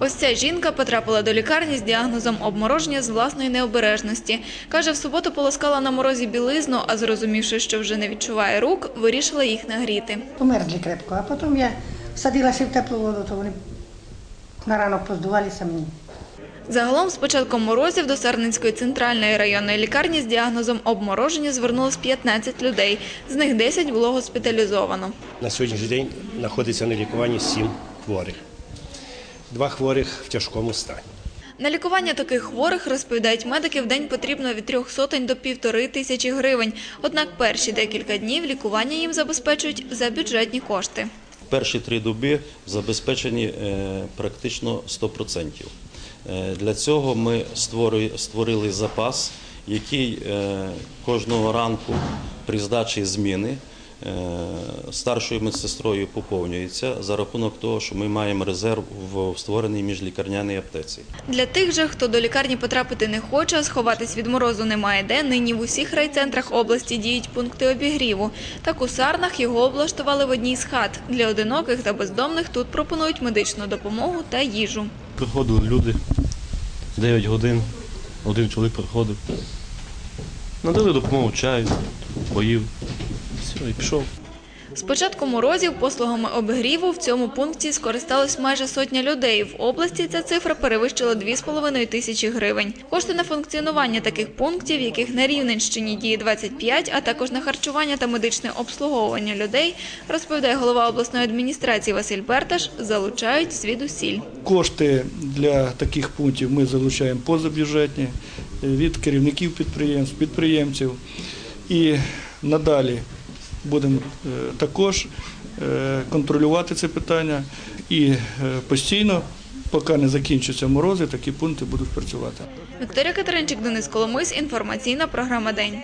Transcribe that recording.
Ось ця жінка потрапила до лікарні з діагнозом обмороження з власної необережності. Каже, в суботу полоскала на морозі білизну, а зрозумівши, що вже не відчуває рук, вирішила їх нагріти. Померзли крепко, а потім я садилася в теплу воду, то вони на ранок поздувалися мені. Загалом з початком морозів до Сарненської центральної районної лікарні з діагнозом обмороження звернулось 15 людей. З них 10 було госпіталізовано. На сьогоднішній день знаходиться на лікуванні сім хворих. Два хворих в тяжкому стані. На лікування таких хворих, розповідають медики, в день потрібно від трьох сотень до півтори тисячі гривень. Однак перші декілька днів лікування їм забезпечують за бюджетні кошти. Перші три доби забезпечені е, практично 100%. Е, Для цього ми створили запас, який е, кожного ранку при здачі зміни старшою медсестрою поповнюється за рахунок того, що ми маємо резерв в створеній міжлікарняній аптеці. Для тих же, хто до лікарні потрапити не хоче, сховатись від морозу немає де, нині в усіх райцентрах області діють пункти обігріву. Так у Сарнах його облаштували в одній з хат. Для одиноких та бездомних тут пропонують медичну допомогу та їжу. Приходили люди 9 годин, один чоловік приходив. Надали допомогу чаю, поїв. Все, і пішов. З початку морозів послугами обігріву в цьому пункті скористалось майже сотня людей. В області ця цифра перевищила 2,5 тисячі гривень. Кошти на функціонування таких пунктів, яких на Рівненщині діє 25, а також на харчування та медичне обслуговування людей, розповідає голова обласної адміністрації Василь Берташ, залучають звідусіль. Кошти для таких пунктів ми залучаємо позабюджетні е, від керівників підприємств, підприємців. І надалі будемо е, також е, контролювати це питання і е, постійно, поки не закінчаться морози, такі пункти будуть працювати. Вікторія Катеринчик, Денис Коломис, інформаційна програма День.